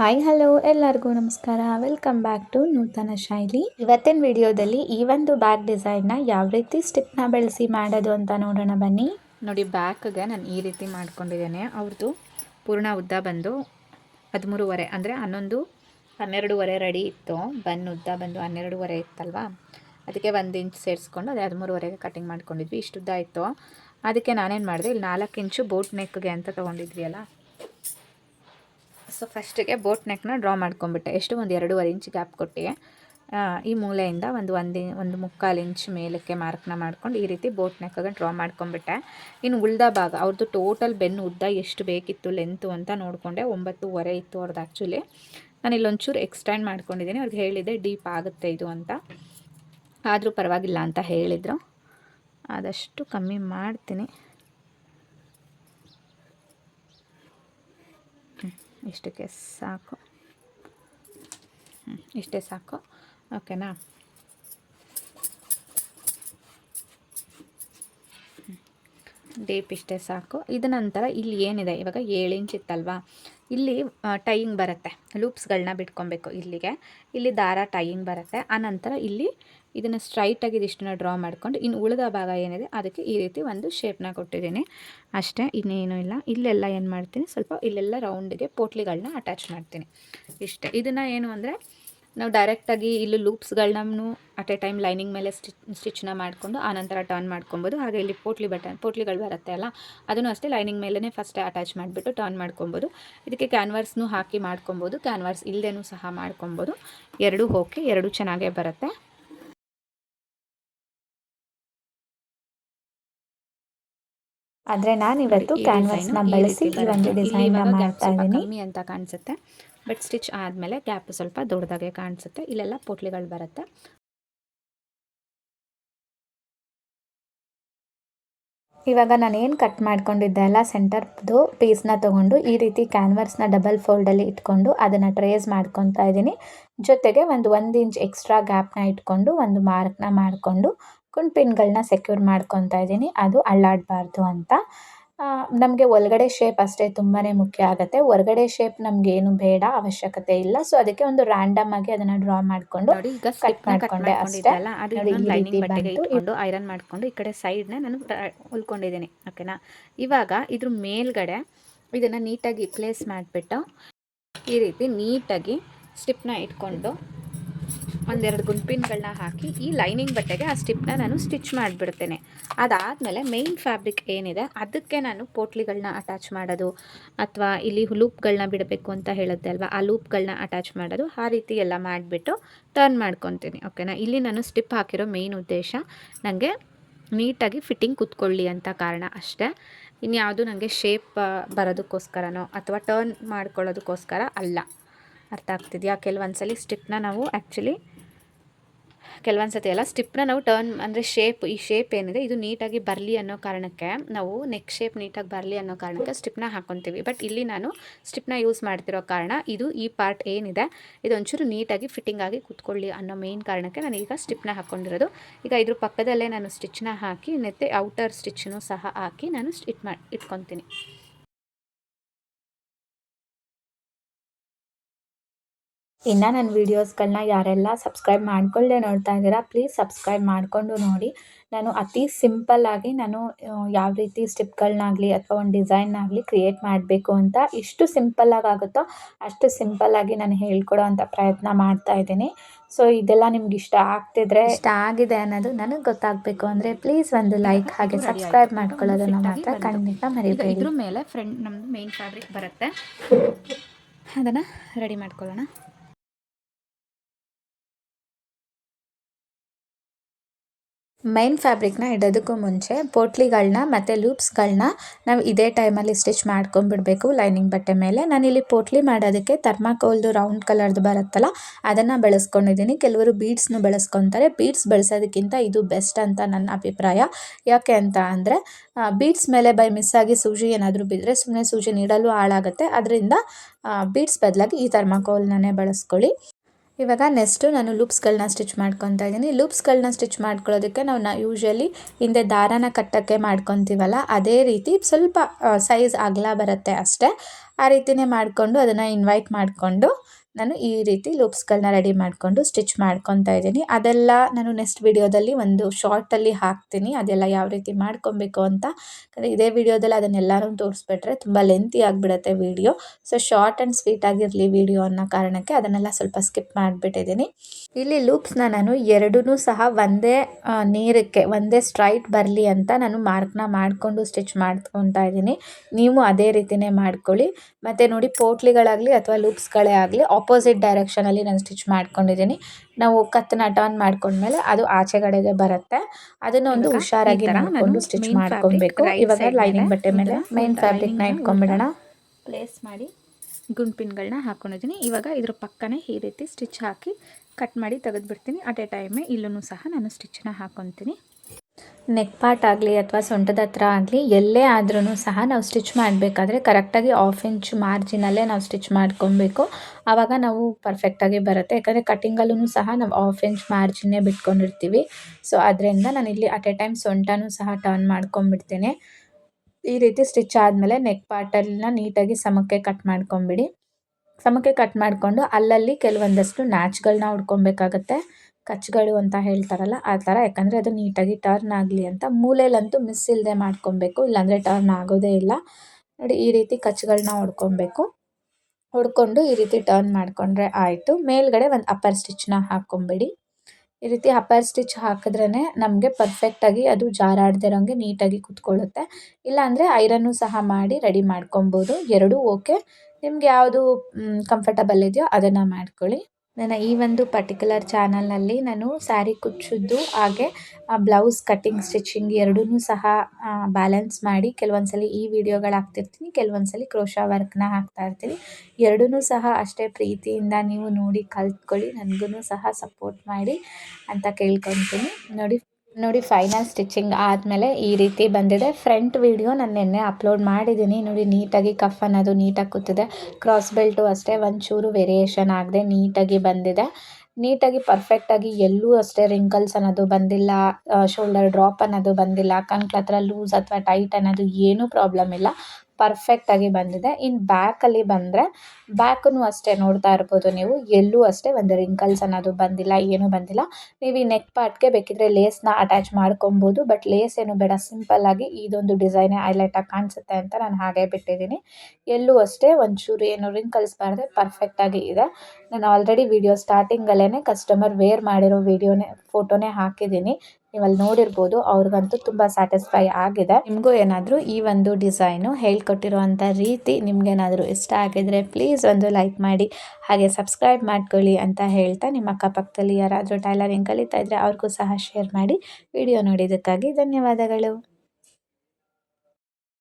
Hi, hello, ಎಲ್ಲರಿಗೂ ನಮಸ್ಕಾರ. Welcome back to ನೂತನ ಶೈಲಿ. ಇವತ್ತಿನ ವಿಡಿಯೋದಲ್ಲಿ ಈ ಒಂದು ಬ್ಯಾಗ್ ಡಿಸೈನ್ನ ಯಾವ ರೀತಿ ಸ್ಟಿಪ್ನ ಬೆಳೆಸಿ ಮಾಡೋದು ಅಂತ ನೋಡೋಣ ಬನ್ನಿ. ನೋಡಿ ಬ್ಯಾಕ್ಗೆ ನಾನು ಈ ರೀತಿ ಮಾಡ್ಕೊಂಡಿದ್ದೇನೆ. ಅವ್ರದ್ದು ಪೂರ್ಣ ಉದ್ದ ಬಂದು ಹದಿಮೂರುವರೆ, ಅಂದರೆ ಹನ್ನೊಂದು, ಹನ್ನೆರಡೂವರೆ ರೆಡಿ ಇತ್ತು. ಬನ್ ಉದ್ದ ಬಂದು ಹನ್ನೆರಡೂವರೆ ಇತ್ತಲ್ವಾ? ಅದಕ್ಕೆ ಒಂದು ಇಂಚ್ ಸೇರಿಸ್ಕೊಂಡು ಅದೇ ಹದಿಮೂರುವರೆಗೆ ಕಟಿಂಗ್ ಮಾಡ್ಕೊಂಡಿದ್ವಿ. ಇಷ್ಟು ಉದ್ದ ಇತ್ತು. ಅದಕ್ಕೆ ನಾನೇನು ಮಾಡಿದೆ, ಇಲ್ಲಿ ನಾಲ್ಕು ಇಂಚು ಬೋಟ್ ನೆಕ್ಗೆ ಅಂತ ತೊಗೊಂಡಿದ್ವಿ ಅಲ್ಲ? ಸೊ ಫಸ್ಟಿಗೆ ಬೋಟ್ ನೆಕ್ನ ಡ್ರಾ ಮಾಡ್ಕೊಂಬಿಟ್ಟೆ ಎಷ್ಟು? ಒಂದು ಎರಡೂವರೆ ಇಂಚ್ ಗ್ಯಾಪ್ ಕೊಟ್ಟಿಗೆ. ಈ ಮೂಲೆಯಿಂದ ಒಂದು ಒಂದು ಒಂದು ಮುಕ್ಕಾಲು ಇಂಚ್ ಮೇಲಕ್ಕೆ ಮಾರ್ಕ್ನ ಮಾಡ್ಕೊಂಡು ಈ ರೀತಿ ಬೋಟ್ ನೆಕ್ಕಾಗ ಡ್ರಾ ಮಾಡ್ಕೊಂಬಿಟ್ಟೆ ಇನ್ನು ಉಳ್ದ ಭಾಗ ಅವ್ರದ್ದು ಟೋಟಲ್ ಬೆನ್ನು ಉದ್ದ ಎಷ್ಟು ಬೇಕಿತ್ತು ಲೆಂತು ಅಂತ ನೋಡಿಕೊಂಡೆ. ಒಂಬತ್ತುವರೆ ಇತ್ತು ಅವ್ರದ್ದು ಆ್ಯಕ್ಚುಲಿ ನಾನು ಇಲ್ಲೊಂಚೂರು ಎಕ್ಸ್ಟೆಂಡ್ ಮಾಡ್ಕೊಂಡಿದ್ದೀನಿ. ಅವ್ರಿಗೆ ಹೇಳಿದೆ ಡೀಪ್ ಆಗುತ್ತೆ ಇದು ಅಂತ. ಆದರೂ ಪರವಾಗಿಲ್ಲ ಅಂತ ಹೇಳಿದರು. ಆದಷ್ಟು ಕಮ್ಮಿ ಮಾಡ್ತೀನಿ. ಇಷ್ಟಕ್ಕೆ ಸಾಕು. ಇಷ್ಟೇ ಸಾಕು. ಓಕೆನಾ ಡೀಪ್ ಇಷ್ಟೇ ಸಾಕು. ಇದ ನಂತರ ಇಲ್ಲಿ ಏನಿದೆ? ಇವಾಗ ಏಳು ಇಂಚ್ ಇತ್ತಲ್ವಾ? ಇಲ್ಲಿ ಟೈಯಿಂಗ್ ಬರುತ್ತೆ. ಲೂಪ್ಸ್ಗಳನ್ನ ಬಿಟ್ಕೊಬೇಕು ಇಲ್ಲಿಗೆ. ಇಲ್ಲಿ ದಾರ ಟೈಯಿಂಗ್ ಬರುತ್ತೆ. ಆನಂತರ ಇಲ್ಲಿ ಇದನ್ನು ಸ್ಟ್ರೈಟಾಗಿ ಇದಿಷ್ಟನ್ನ ಡ್ರಾ ಮಾಡ್ಕೊಂಡು ಇನ್ನು ಉಳಿದ ಭಾಗ ಏನಿದೆ, ಅದಕ್ಕೆ ಈ ರೀತಿ ಒಂದು ಶೇಪ್ನ ಕೊಟ್ಟಿದ್ದೀನಿ. ಅಷ್ಟೇ, ಇನ್ನೇನು ಇಲ್ಲ. ಇಲ್ಲೆಲ್ಲ ಏನು ಮಾಡ್ತೀನಿ? ಸ್ವಲ್ಪ ಇಲ್ಲೆಲ್ಲ ರೌಂಡಿಗೆ ಪೋಟ್ಲಿಗಳನ್ನ ಅಟ್ಯಾಚ್ ಮಾಡ್ತೀನಿ. ಇಷ್ಟೇ. ಇದನ್ನು ಏನು ಅಂದರೆ ನಾವು ಡೈರೆಕ್ಟಾಗಿ ಇಲ್ಲಿ ಲೂಪ್ಸ್ಗಳನ್ನೂ ಅಟ್ ಎ ಟೈಮ್ ಲೈನಿಂಗ್ ಮೇಲೆ ಸ್ಟಿಚ್ ಸ್ಟಿಚ್ನ ಮಾಡಿಕೊಂಡು ಆನಂತರ ಟರ್ನ್ ಮಾಡ್ಕೊಬೋದು. ಹಾಗೆ ಇಲ್ಲಿ ಪೋಟ್ಲಿ ಬಟನ್ ಪೋಟ್ಲಿಗಳು ಬರುತ್ತೆ ಅಲ್ಲ? ಅದನ್ನು ಅಷ್ಟೇ ಲೈನಿಂಗ್ ಮೇಲೇ ಫಸ್ಟೇ ಅಟ್ಯಾಚ್ ಮಾಡಿಬಿಟ್ಟು ಟರ್ನ್ ಮಾಡ್ಕೊಬೋದು. ಇದಕ್ಕೆ ಕ್ಯಾನ್ವರ್ಸ್ನೂ ಹಾಕಿ ಮಾಡ್ಕೊಬೋದು. ಕ್ಯಾನ್ವರ್ಸ್ ಇಲ್ಲದೇನೂ ಸಹ ಮಾಡ್ಕೊಬೋದು. ಎರಡೂ ಓಕೆ ಎರಡೂ ಚೆನ್ನಾಗೇ ಬರುತ್ತೆ. ಆದರೆ ನಾನು ಇವತ್ತು ಕ್ಯಾನ್ವಾಸ್ನ ಬಳಸಿ ಈ ಒಂದು ಡಿಸೈನ್ ಮಾಡ್ತಾ ಇದ್ದೀನಿ. ಕಮ್ಮಿ ಅಂತ ಕಾಣಿಸುತ್ತೆ. ಬಟ್ ಸ್ಟಿಚ್ ಆದಮೇಲೆ ಗ್ಯಾಪ್ ಸ್ವಲ್ಪ ದೊಡ್ಡದಾಗೆ ಕಾಣಿಸುತ್ತೆ. ಇಲ್ಲೆಲ್ಲ ಪೋಟ್ಲಿಗಳು ಬರುತ್ತೆ. ಇವಾಗ ನಾನು ಏನು ಕಟ್ ಮಾಡ್ಕೊಂಡಿದ್ದೆ ಅಲ್ಲ ಸೆಂಟರ್ದು ಪೀಸ್ನ ತೊಗೊಂಡು ಈ ರೀತಿ ಕ್ಯಾನ್ವರ್ಸ್ನ ಡಬಲ್ ಫೋಲ್ಡಲ್ಲಿ ಇಟ್ಕೊಂಡು ಅದನ್ನು ಟ್ರೇಸ್ ಮಾಡ್ಕೊತಾ ಇದ್ದೀನಿ. ಜೊತೆಗೆ ಒಂದು ಒಂದು ಇಂಚ್ ಎಕ್ಸ್ಟ್ರಾ ಗ್ಯಾಪ್ನ ಇಟ್ಕೊಂಡು ಒಂದು ಮಾರ್ಕ್ನ ಮಾಡಿಕೊಂಡು ಪಿನ್ಗಳನ್ನ ಸೆಕ್ಯೂರ್ ಮಾಡ್ಕೊತಾ ಇದ್ದೀನಿ. ಅದು ಅಳ್ಳಾಡಬಾರ್ದು ಅಂತ. ನಮಗೆ ಒಳಗಡೆ ಶೇಪ್ ಅಷ್ಟೇ ತುಂಬಾ ಮುಖ್ಯ ಆಗುತ್ತೆ. ಹೊರಗಡೆ ಶೇಪ್ ಏನು ಬೇಡ ಅವಶ್ಯಕತೆ ಇಲ್ಲ. ಸೊ ಅದಕ್ಕೆ ಒಂದು ರ್ಯಾಂಡಮ್ ಆಗಿ ಅದನ್ನ ಡ್ರಾ ಮಾಡ್ಕೊಂಡು ಕಟ್ ಮಾಡಿಕೊಂಡೆ ಅಷ್ಟೇ. ಇಟ್ಕೊಂಡು ಐರನ್ ಮಾಡಿಕೊಂಡು ಈ ಕಡೆ ಸೈಡ್ನ ನಾನು ಉಳ್ಕೊಂಡಿದ್ದೀನಿ ಓಕೆನಾ ಇವಾಗ ಇದ್ರ ಮೇಲ್ಗಡೆ ಇದನ್ನ ನೀಟಾಗಿ ಪ್ಲೇಸ್ ಮಾಡಿಬಿಟ್ಟು ಈ ರೀತಿ ನೀಟಾಗಿ ಸ್ಟಿಪ್ನ ಇಟ್ಕೊಂಡು ಒಂದೆರಡು ಗುಂಪಿನ್ಗಳನ್ನ ಹಾಕಿ ಈ ಲೈನಿಂಗ್ ಬಟ್ಟೆಗೆ ಆ ಸ್ಟಿಪ್ನ ನಾನು ಸ್ಟಿಚ್ ಮಾಡಿಬಿಡ್ತೇನೆ. ಅದಾದಮೇಲೆ ಮೇಯ್ನ್ ಫ್ಯಾಬ್ರಿಕ್ ಏನಿದೆ, ಅದಕ್ಕೆ ನಾನು ಪೋಟ್ಲಿಗಳನ್ನ ಅಟ್ಯಾಚ್ ಮಾಡೋದು, ಅಥವಾ ಇಲ್ಲಿ ಲೂಪ್ಗಳನ್ನ ಬಿಡಬೇಕು ಅಂತ ಹೇಳುತ್ತೆ ಅಲ್ವಾ, ಆ ಲೂಪ್ಗಳನ್ನ ಅಟ್ಯಾಚ್ ಮಾಡೋದು, ಆ ರೀತಿ ಎಲ್ಲ ಮಾಡಿಬಿಟ್ಟು ಟರ್ನ್ ಮಾಡ್ಕೊತೀನಿ ಓಕೆನಾ ಇಲ್ಲಿ ನಾನು ಸ್ಟಿಪ್ ಹಾಕಿರೋ ಮೇಯ್ನ್ ಉದ್ದೇಶ ನನಗೆ ನೀಟಾಗಿ ಫಿಟ್ಟಿಂಗ್ ಕುತ್ಕೊಳ್ಳಿ ಅಂತ ಕಾರಣ ಅಷ್ಟೇ. ಇನ್ಯಾವುದು ನನಗೆ ಶೇಪ್ ಬರೋದಕ್ಕೋಸ್ಕರನೋ ಅಥವಾ ಟರ್ನ್ ಮಾಡ್ಕೊಳ್ಳೋದಕ್ಕೋಸ್ಕರ ಅಲ್ಲ. ಅರ್ಥ ಆಗ್ತಿದೆಯಾ? ಕೆಲವೊಂದು ಸಲ ಸ್ಟಿಪ್ನ ನಾವು ಆ್ಯಕ್ಚುಲಿ ಕೆಲವೊಂದು ಸತಿ ಎಲ್ಲ ಸ್ಟಿಪ್ನ ನಾವು ಟರ್ನ್ ಅಂದರೆ ಶೇಪ್ ಈ ಶೇಪ್ ಏನಿದೆ, ಇದು ನೀಟಾಗಿ ಬರಲಿ ಅನ್ನೋ ಕಾರಣಕ್ಕೆ ನಾವು ನೆಕ್ ಶೇಪ್ ನೀಟಾಗಿ ಬರಲಿ ಅನ್ನೋ ಕಾರಣಕ್ಕೆ ಸ್ಟಿಪ್ನ ಹಾಕ್ಕೊತೀವಿ ಬಟ್ ಇಲ್ಲಿ ನಾನು ಸ್ಟಿಪ್ನ ಯೂಸ್ ಮಾಡ್ತಿರೋ ಕಾರಣ ಇದು ಈ ಪಾರ್ಟ್ ಏನಿದೆ, ಇದು ಒಂಚೂರು ನೀಟಾಗಿ ಫಿಟ್ಟಿಂಗ್ ಆಗಿ ಕೂತ್ಕೊಳ್ಳಿ ಅನ್ನೋ ಮೇನ್ ಕಾರಣಕ್ಕೆ ನಾನು ಈಗ ಸ್ಟಿಪ್ನ ಹಾಕ್ಕೊಂಡಿರೋದು ಈಗ ಇದ್ರ ಪಕ್ಕದಲ್ಲೇ ನಾನು ಸ್ಟಿಚ್ನ ಹಾಕಿ, ಮತ್ತು ಔಟರ್ ಸ್ಟಿಚ್ನು ಸಹ ಹಾಕಿ ನಾನು ಸ್ಟಿಚ್ ಮಾಡಿ ಇಟ್ಕೊತೀನಿ. ಇನ್ನು ನನ್ನ ವೀಡಿಯೋಸ್ಗಳನ್ನ ಯಾರೆಲ್ಲ ಸಬ್ಸ್ಕ್ರೈಬ್ ಮಾಡಿಕೊಳ್ಳದೆ ನೋಡ್ತಾ ಇದ್ದೀರಾ ಪ್ಲೀಸ್ ಸಬ್ಸ್ಕ್ರೈಬ್ ಮಾಡಿಕೊಂಡು ನೋಡಿ. ನಾನು ಅತಿ ಸಿಂಪಲ್ಲಾಗಿ ನಾನು ಯಾವ ರೀತಿ ಸ್ಟಿಪ್ಗಳನ್ನಾಗಲಿ ಅಥವಾ ಒಂದು ಡಿಸೈನ್ನಾಗಲಿ ಕ್ರಿಯೇಟ್ ಮಾಡಬೇಕು ಅಂತ ಎಷ್ಟು ಸಿಂಪಲ್ಲಾಗಿ ಆಗುತ್ತೋ ಅಷ್ಟು ಸಿಂಪಲ್ಲಾಗಿ ನಾನು ಹೇಳ್ಕೊಡೋ ಅಂಥ ಪ್ರಯತ್ನ ಮಾಡ್ತಾ ಇದ್ದೀನಿ. ಸೊ ಇದೆಲ್ಲ ನಿಮ್ಗೆ ಇಷ್ಟ ಆಗ್ತಿದ್ರೆ ಇಷ್ಟ ಆಗಿದೆ ಅನ್ನೋದು ನನಗೆ ಗೊತ್ತಾಗಬೇಕು ಅಂದರೆ ಪ್ಲೀಸ್ ಒಂದು ಲೈಕ್ ಹಾಗೆ ಸಬ್ಸ್ಕ್ರೈಬ್ ಮಾಡ್ಕೊಳ್ಳೋದನ್ನು ಮಾತ್ರ ಖಂಡಿತ ಮರಿಬೇಡಿ. ಇದ್ರ ಮೇಲೆ ಫ್ರೆಂಡ್ ನಮ್ಮದು ಮೇನ್ ಫ್ಯಾಬ್ರಿಕ್ ಬರುತ್ತೆ. ಅದನ್ನು ರೆಡಿ ಮಾಡ್ಕೊಳ್ಳೋಣ. ಮೈನ್ ಫ್ಯಾಬ್ರಿಕ್ನ ಇಡೋದಕ್ಕೂ ಮುಂಚೆ ಪೋಟ್ಲಿಗಳನ್ನ ಮತ್ತು ಲೂಪ್ಸ್ಗಳನ್ನ ನಾವು ಇದೇ ಟೈಮಲ್ಲಿ ಸ್ಟಿಚ್ ಮಾಡ್ಕೊಂಡ್ಬಿಡ್ಬೇಕು ಲೈನಿಂಗ್ ಬಟ್ಟೆ ಮೇಲೆ. ನಾನಿಲ್ಲಿ ಪೋಟ್ಲಿ ಮಾಡೋದಕ್ಕೆ ಥರ್ಮಾಕೋಲ್ದು ರೌಂಡ್ ಕಲರ್ದು ಬರುತ್ತಲ್ಲ, ಅದನ್ನು ಬೆಳೆಸ್ಕೊಂಡಿದ್ದೀನಿ. ಕೆಲವರು ಬೀಡ್ಸ್ನು ಬೆಳೆಸ್ಕೊತಾರೆ. ಬೀಡ್ಸ್ ಬೆಳೆಸೋದಕ್ಕಿಂತ ಇದು ಬೆಸ್ಟ್ ಅಂತ ನನ್ನ ಅಭಿಪ್ರಾಯ. ಯಾಕೆ ಅಂತ ಅಂದರೆ ಬೀಡ್ಸ್ ಮೇಲೆ ಬೈ ಮಿಸ್ಸಾಗಿ ಸೂಜಿ ಏನಾದರೂ ಬಿದ್ದರೆ ಸುಮ್ಮನೆ ಸೂಜಿ ನೀಡಲು ಹಾಳಾಗುತ್ತೆ. ಅದರಿಂದ ಬೀಡ್ಸ್ ಬದಲಾಗಿ ಈ ಥರ್ಮಾಕೋಲ್ನೇ ಬಳಸ್ಕೊಳ್ಳಿ. ಇವಾಗ ನೆಕ್ಸ್ಟು ನಾನು ಲೂಪ್ಸ್ಗಳನ್ನ ಸ್ಟಿಚ್ ಮಾಡ್ಕೊತಾ ಇದ್ದೀನಿ. ಲೂಪ್ಸ್ಗಳನ್ನ ಸ್ಟಿಚ್ ಮಾಡ್ಕೊಳ್ಳೋದಕ್ಕೆ ನಾವು ನಾ ಯೂಶ್ವಲಿ ಹಿಂದೆ ದಾರಾನ ಕಟ್ಟೋಕ್ಕೆ ಮಾಡ್ಕೊತೀವಲ್ಲ, ಅದೇ ರೀತಿ ಸ್ವಲ್ಪ ಸೈಜ್ ಅಗಲ ಬರುತ್ತೆ ಅಷ್ಟೇ. ಆ ರೀತಿಯೇ ಮಾಡಿಕೊಂಡು ಅದನ್ನು ಇನ್ವೈಟ್ ಮಾಡಿಕೊಂಡು ನಾನು ಈ ರೀತಿ ಲೂಪ್ಸ್ಗಳನ್ನ ರೆಡಿ ಮಾಡಿಕೊಂಡು ಸ್ಟಿಚ್ ಮಾಡ್ಕೊತಾ ಇದ್ದೀನಿ. ಅದೆಲ್ಲ ನಾನು ನೆಕ್ಸ್ಟ್ ವಿಡಿಯೋದಲ್ಲಿ ಒಂದು ಶಾರ್ಟಲ್ಲಿ ಹಾಕ್ತೀನಿ. ಅದೆಲ್ಲ ಯಾವ ರೀತಿ ಮಾಡ್ಕೊಬೇಕು ಅಂತ. ಯಾಕಂದರೆ ಇದೇ ವಿಡಿಯೋದಲ್ಲಿ ಅದನ್ನೆಲ್ಲನೂ ತೋರಿಸ್ಬಿಟ್ರೆ ತುಂಬ ಲೆಂತಿ ಆಗಿಬಿಡತ್ತೆ video. So short and sweet ಆಗಿರಲಿ ವಿಡಿಯೋ ಅನ್ನೋ ಕಾರಣಕ್ಕೆ ಅದನ್ನೆಲ್ಲ ಸ್ವಲ್ಪ ಸ್ಕಿಪ್ ಮಾಡಿಬಿಟ್ಟಿದ್ದೀನಿ. ಇಲ್ಲಿ ಲೂಪ್ಸ್ನ ನಾನು ಎರಡೂ ಸಹ ಒಂದೇ ನೇರಕ್ಕೆ, ಒಂದೇ ಸ್ಟ್ರೈಟ್ ಬರಲಿ ಅಂತ ನಾನು ಮಾರ್ಕ್ನ ಮಾಡಿಕೊಂಡು ಸ್ಟಿಚ್ ಮಾಡ್ಕೊತಾ ಇದ್ದೀನಿ. ನೀವು ಅದೇ ರೀತಿಯೇ ಮಾಡ್ಕೊಳ್ಳಿ. ಮತ್ತು ನೋಡಿ ಪೋಟ್ಲಿಗಳಾಗಲಿ ಅಥವಾ ಲೂಪ್ಸ್ಗಳೇ ಆಗಲಿ ಆಪೋಸಿಟ್ ಡೈರೆಕ್ಷನಲ್ಲಿ ನಾನು ಸ್ಟಿಚ್ ಮಾಡ್ಕೊಂಡಿದ್ದೀನಿ. ನಾವು ಕತ್ತನ್ನ ಟರ್ನ್ ಮಾಡ್ಕೊಂಡ್ಮೇಲೆ ಅದು ಆಚೆಗಡೆಗೆ ಬರುತ್ತೆ. ಅದನ್ನ ಒಂದು ಹುಷಾರಾಗಿ ನೋಡಿಕೊಂಡು ನಾನು ಸ್ಟಿಚ್ ಮಾಡ್ಕೊಬೇಕು ಇವಾಗ ಲೈನಿಂಗ್ ಬಟ್ಟೆ ಮೇಲೆ ಮೇನ್ ಫ್ಯಾಬ್ರಿಕ್ನ ನ ಇಟ್ಕೊಂಡ್ಬಿಡೋಣ ಪ್ಲೇಸ್ ಮಾಡಿ ಗುಂಪಿನ್ಗಳನ್ನ ಹಾಕೊಂಡಿದ್ದೀನಿ. ಇವಾಗ ಇದ್ರ ಪಕ್ಕನೇ ಈ ರೀತಿ ಸ್ಟಿಚ್ ಹಾಕಿ ಕಟ್ ಮಾಡಿ ತೆಗೆದುಬಿಡ್ತೀನಿ. ಅಟ್ ಎ ಟೈಮೇ ಇಲ್ಲೂ ಸಹ ನಾನು ಸ್ಟಿಚ್ನ ಹಾಕ್ಕೊತೀನಿ ನೆಕ್ ಪಾರ್ಟ್ ಆಗಲಿ ಅಥವಾ ಸೊಂಟದ ಹತ್ರ ಆಗಲಿ, ಎಲ್ಲೇ ಆದ್ರೂ ಸಹ ನಾವು ಸ್ಟಿಚ್ ಮಾಡಬೇಕಾದ್ರೆ ಕರೆಕ್ಟಾಗಿ ಆಫ್ ಇಂಚ್ ಮಾರ್ಜಿನಲ್ಲೇ ನಾವು ಸ್ಟಿಚ್ ಮಾಡ್ಕೊಬೇಕು. ಆವಾಗ ನಾವು ಪರ್ಫೆಕ್ಟಾಗಿ ಬರುತ್ತೆ. ಯಾಕಂದರೆ ಕಟಿಂಗಲ್ಲೂ ಸಹ ನಾವು ಆಫ್ ಇಂಚ್ ಮಾರ್ಜಿನ್ನೇ ಬಿಟ್ಕೊಂಡಿರ್ತೀವಿ. ಸೊ ಅದರಿಂದ ನಾನು ಇಲ್ಲಿ ಅಟ್ ಎ ಟೈಮ್ ಸೊಂಟನೂ ಸಹ ಟರ್ನ್ ಮಾಡ್ಕೊಂಬಿಡ್ತೇನೆ ಈ ರೀತಿ ಸ್ಟಿಚ್ ಆದಮೇಲೆ ನೆಕ್ ಪಾರ್ಟನ್ನ ನೀಟಾಗಿ ಸಮಕ್ಕೆ ಕಟ್ ಮಾಡ್ಕೊಂಬಿಡಿ. ಸಮಕ್ಕೆ ಕಟ್ ಮಾಡಿಕೊಂಡು ಅಲ್ಲಲ್ಲಿ ಕೆಲವೊಂದಷ್ಟು ನ್ಯಾಚ್ಗಳನ್ನ ಹೊಡ್ಕೊಬೇಕಾಗತ್ತೆ. ಕಚ್ಗಳು ಅಂತ ಹೇಳ್ತಾರಲ್ಲ ಆ ಥರ. ಯಾಕಂದರೆ ಅದು ನೀಟಾಗಿ ಟರ್ನ್ ಆಗಲಿ ಅಂತ. ಮೂಲೆಯಲ್ಲಂತೂ ಮಿಸ್ ಇಲ್ಲದೆ ಮಾಡ್ಕೊಬೇಕು. ಇಲ್ಲಾಂದರೆ ಟರ್ನ್ ಆಗೋದೇ ಇಲ್ಲ. ನೋಡಿ, ಈ ರೀತಿ ಕಚ್ಗಳನ್ನ ಹೊಡ್ಕೊಬೇಕು. ಹೊಡ್ಕೊಂಡು ಈ ರೀತಿ ಟರ್ನ್ ಮಾಡಿಕೊಂಡ್ರೆ ಆಯಿತು. ಮೇಲ್ಗಡೆ ಒಂದು ಅಪ್ಪರ್ ಸ್ಟಿಚ್ನ ಹಾಕ್ಕೊಂಬಿಡಿ ಈ ರೀತಿ ಅಪ್ಪರ್ ಸ್ಟಿಚ್ ಹಾಕಿದ್ರೇ ನಮಗೆ ಪರ್ಫೆಕ್ಟಾಗಿ ಅದು ಜಾರಾಡ್ದಿರೋಂಗೆ ನೀಟಾಗಿ ಕುತ್ಕೊಳ್ಳುತ್ತೆ. ಇಲ್ಲಾಂದರೆ ಐರನ್ನು ಸಹ ಮಾಡಿ ರೆಡಿ ಮಾಡ್ಕೊಬೋದು. ಎರಡೂ ಓಕೆ ನಿಮ್ಗೆ ಯಾವುದು ಕಂಫರ್ಟಬಲ್ ಇದೆಯೋ ಅದನ್ನು ಮಾಡ್ಕೊಳ್ಳಿ. ನನ್ನ ಈ ಒಂದು ಪರ್ಟಿಕ್ಯುಲರ್ ಚಾನಲ್ನಲ್ಲಿ ನಾನು ಸ್ಯಾರಿ ಕುಚ್ಚಿದ್ದು ಹಾಗೆ ಬ್ಲೌಸ್ ಕಟ್ಟಿಂಗ್ ಸ್ಟಿಚಿಂಗ್ ಎರಡೂ ಸಹ ಬ್ಯಾಲೆನ್ಸ್ ಮಾಡಿ ಕೆಲವೊಂದು ಸಲ ಈ ವಿಡಿಯೋಗಳು ಹಾಕ್ತಿರ್ತೀನಿ ಕೆಲವೊಂದು ಸಲ ಕ್ರೋಶಾ ವರ್ಕ್ನ ಹಾಕ್ತಾ ಇರ್ತೀನಿ. ಎರಡೂ ಸಹ ಅಷ್ಟೇ ಪ್ರೀತಿಯಿಂದ ನೀವು ನೋಡಿ ಕಲ್ತ್ಕೊಳ್ಳಿ ನನಗೂ ಸಹ ಸಪೋರ್ಟ್ ಮಾಡಿ ಅಂತ ಕೇಳ್ಕೊತೀನಿ. ನೋಡಿ ನೋಡಿ ಫೈನಲ್ ಸ್ಟಿಚಿಂಗ್ ಆದಮೇಲೆ ಈ ರೀತಿ ಬಂದಿದೆ. ಫ್ರಂಟ್ ವಿಡಿಯೋ ನಾನು ನಿನ್ನೆ ಅಪ್ಲೋಡ್ ಮಾಡಿದ್ದೀನಿ. ನೋಡಿ, ನೀಟಾಗಿ ಕಫ್ ಅನ್ನೋದು ನೀಟಾಗಿ ಕೂತಿದೆ. ಕ್ರಾಸ್ ಬೆಲ್ಟು ಅಷ್ಟೇ, ಒಂಚೂರು ವೇರಿಯೇಷನ್ ಆಗದೆ ನೀಟಾಗಿ ಬಂದಿದೆ. ನೀಟಾಗಿ ಪರ್ಫೆಕ್ಟಾಗಿ ಎಲ್ಲೂ ಅಷ್ಟೇ ರಿಂಕಲ್ಸ್ ಅನ್ನೋದು ಬಂದಿಲ್ಲ ಶೋಲ್ಡರ್ ಡ್ರಾಪ್ ಅನ್ನೋದು ಬಂದಿಲ್ಲ ಕಂಕ್ಳ ಹತ್ರ ಲೂಸ್ ಅಥವಾ ಟೈಟ್ ಅನ್ನೋದು ಏನೂ ಪ್ರಾಬ್ಲಮ್ ಇಲ್ಲ. ಪರ್ಫೆಕ್ಟಾಗಿ ಬಂದಿದೆ. ಇನ್ನು ಬ್ಯಾಕಲ್ಲಿ ಬಂದರೆ ಬ್ಯಾಕೂ ಅಷ್ಟೇ ನೋಡ್ತಾ ಇರ್ಬೋದು ನೀವು. ಎಲ್ಲೂ ಅಷ್ಟೇ ಒಂದು ರಿಂಕಲ್ಸ್ ಅನ್ನೋದು ಬಂದಿಲ್ಲ, ಏನೂ ಬಂದಿಲ್ಲ. ನೀವು ಈ ನೆಕ್ ಪಾರ್ಟ್ಗೆ ಬೇಕಿದ್ರೆ ಲೇಸ್ನ ಅಟ್ಯಾಚ್ ಮಾಡ್ಕೊಬೋದು ಬಟ್ ಲೇಸ್ ಏನು ಬೇಡ. ಸಿಂಪಲ್ಲಾಗಿ ಇದೊಂದು ಡಿಸೈನೇ ಹೈಲೈಟಾಗಿ ಕಾಣಿಸುತ್ತೆ ಅಂತ ನಾನು ಹಾಗೆ ಬಿಟ್ಟಿದ್ದೀನಿ. ಎಲ್ಲೂ ಅಷ್ಟೇ ಒಂಚೂರು ಏನು ರಿಂಕಲ್ಸ್ ಬಾರದೆ ಪರ್ಫೆಕ್ಟಾಗಿ ಇದೆ. ನಾನು ಆಲ್ರೆಡಿ ವಿಡಿಯೋ ಸ್ಟಾರ್ಟಿಂಗಲ್ಲೇ ಕಸ್ಟಮರ್ ವೇರ್ ಮಾಡಿರೋ ವಿಡಿಯೋನೇ ಫೋಟೋನೇ ಹಾಕಿದ್ದೀನಿ. ನೀವು ಅಲ್ಲಿ ನೋಡಿರ್ಬೋದು, ಅವ್ರಿಗಂತೂ ತುಂಬ ಸ್ಯಾಟಿಸ್ಫೈ ಆಗಿದೆ. ನಿಮಗೂ ಏನಾದರೂ ಈ ಒಂದು ಡಿಸೈನು ಹೇಳ್ಕೊಟ್ಟಿರುವಂಥ ರೀತಿ ನಿಮಗೇನಾದರೂ ಇಷ್ಟ ಆಗಿದ್ರೆ ಪ್ಲೀಸ್ ಒಂದು ಲೈಕ್ ಮಾಡಿ, ಹಾಗೆ ಸಬ್ಸ್ಕ್ರೈಬ್ ಮಾಡ್ಕೊಳ್ಳಿ ಅಂತ ಹೇಳ್ತಾ ನಿಮ್ಮ ಅಕ್ಕಪಕ್ಕದಲ್ಲಿ ಯಾರಾದರೂ ಟೈಲರಿಂಗ್ ಕಲಿತಾ ಇದ್ದರೆ ಅವ್ರಿಗೂ ಸಹ ಶೇರ್ ಮಾಡಿ ವಿಡಿಯೋ ನೋಡಿದ್ದಕ್ಕಾಗಿ ಧನ್ಯವಾದಗಳು.